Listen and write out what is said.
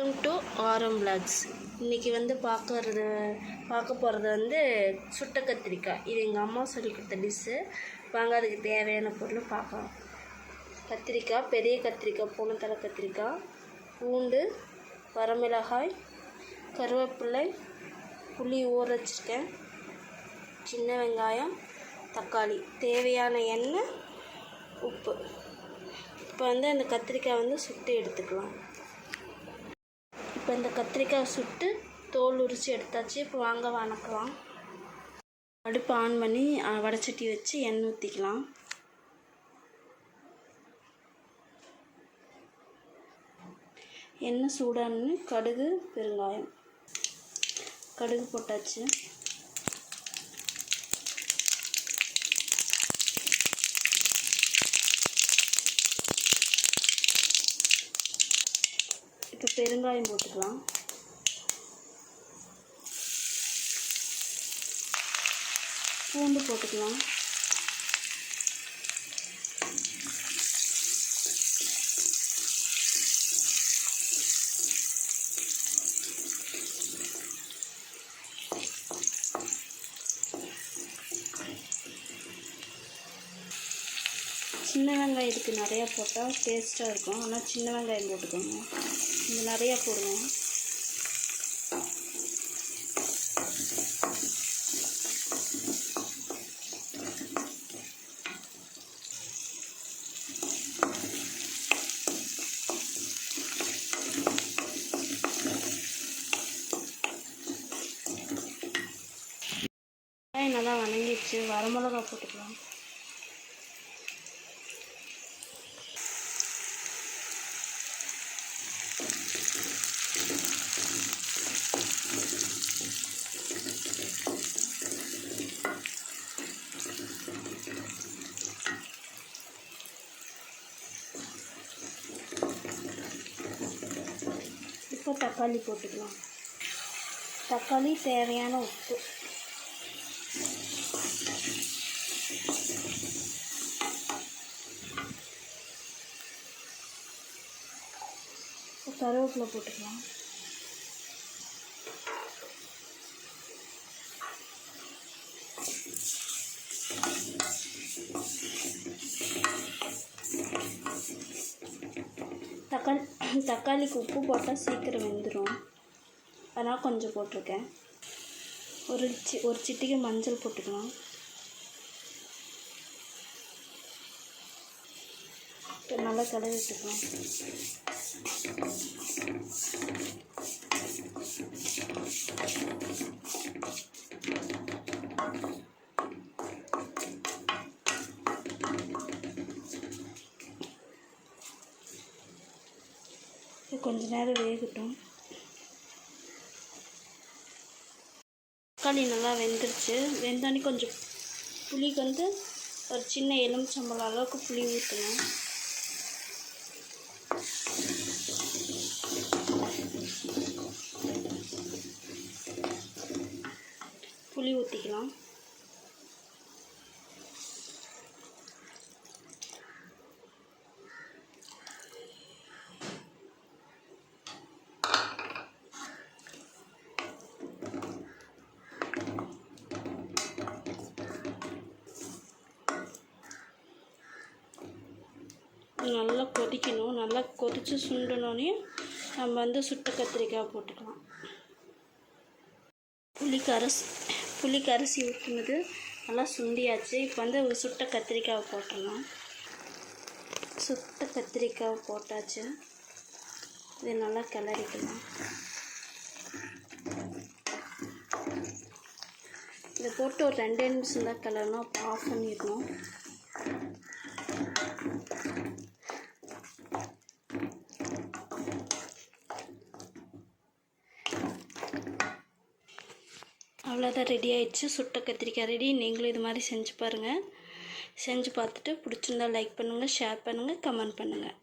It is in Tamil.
வெல்கம் டு ஆரம் பிளாக்ஸ் இன்றைக்கி வந்து பார்க்கறது பார்க்க போகிறது வந்து சுட்ட கத்திரிக்காய். இது எங்கள் அம்மா சொல்லி கொடுத்த டிஷ்ஷு வாங்க அதுக்கு தேவையான பொருள் பார்க்கலாம். கத்திரிக்காய் பெரிய கத்திரிக்காய் பூனத்தலை கத்திரிக்காய் பூண்டு வரமிளகாய் கருவேப்பிலை புளி ஊற வச்சுருக்கேன். சின்ன வெங்காயம் தக்காளி. தேவையான எண்ணெய் உப்பு. இப்போ வந்து அந்த கத்திரிக்காய் வந்து சுட்டு எடுத்துக்கலாம். இப்போ இந்த கத்திரிக்காய் சுட்டு தோல் உரித்து எடுத்தாச்சு. இப்போ வாங்க வணக்கலாம் அடுப்பு ஆன் பண்ணி அ, வடைச்சட்டி வச்சு எண்ணெய் ஊற்றிக்கலாம் எண்ணெய் சூடானு கடுகு பெருங்காயம். கடுகு போட்டாச்சு. இப்போ பெருங்காயம் போட்டுக்கலாம். பூண்டு போட்டுக்கலாம். சின்ன வெங்காயம் இதுக்கு நிறையா போட்டால் டேஸ்ட்டாக இருக்கும். ஆனால் சின்ன வெங்காயம் போட்டுக்கோங்க. இது நிறையா போடுங்க நல்லா வணங்கிடுச்சு. வரமிளகா போட்டுக்கலாம். இப்போ தக்காளி போட்டுக்கலாம். தக்காளி தேவையான உப்பு. கருவேப்பிலை போட்டுக்கலாம். தக்காளி தக்காளிக்கு உப்பு போட்டால் சீக்கிரம் வெந்துடும் அதனால் கொஞ்சம் போட்டிருக்கேன். ஒரு சி ஒரு சிட்டிக்கு மஞ்சள் போட்டுக்கலாம். இப்போ நல்லா கலரி விட்டுக்கலாம். கொஞ்ச நேரம் வேகட்டும். தக்காளி நல்லா வெந்துருச்சு. வெந்தானி கொஞ்சம் புளிக்கு வந்து ஒரு சின்ன எலுமிச்சம்பழம் அளவுக்கு புளி ஊற்றணும் புளி ஊற்றிக்கலாம் நல்லா கொதிக்கணும். நல்லா கொதித்து சுண்டணுன்னே நம்ம வந்து சுட்ட கத்திரிக்காய் போட்டுக்கலாம். புளிக்கரசி கரைசி புளி ஊற்றுனது நல்லா சுண்டியாச்சு. இப்போ வந்து ஒரு சுட்ட கத்திரிக்காவை போட்டுடலாம். சுட்ட கத்திரிக்காவை போட்டாச்சு. இது நல்லா கிளறிக்கலாம். இதை போட்டு ஒரு ரெண்டே நிமிஷம் தான் கிளறணும். அப்போ ஆஃப் பண்ணிடணும். அவ்வளோதான் ரெடி ஆயிடுச்சு. சுட்ட கத்திரிக்காய் ரெடி. நீங்களும் இது மாதிரி செஞ்சு பாருங்கள் செஞ்சு பார்த்துட்டு பிடிச்சிருந்தா லைக் பண்ணுங்கள் ஷேர் பண்ணுங்கள் கமெண்ட் பண்ணுங்கள்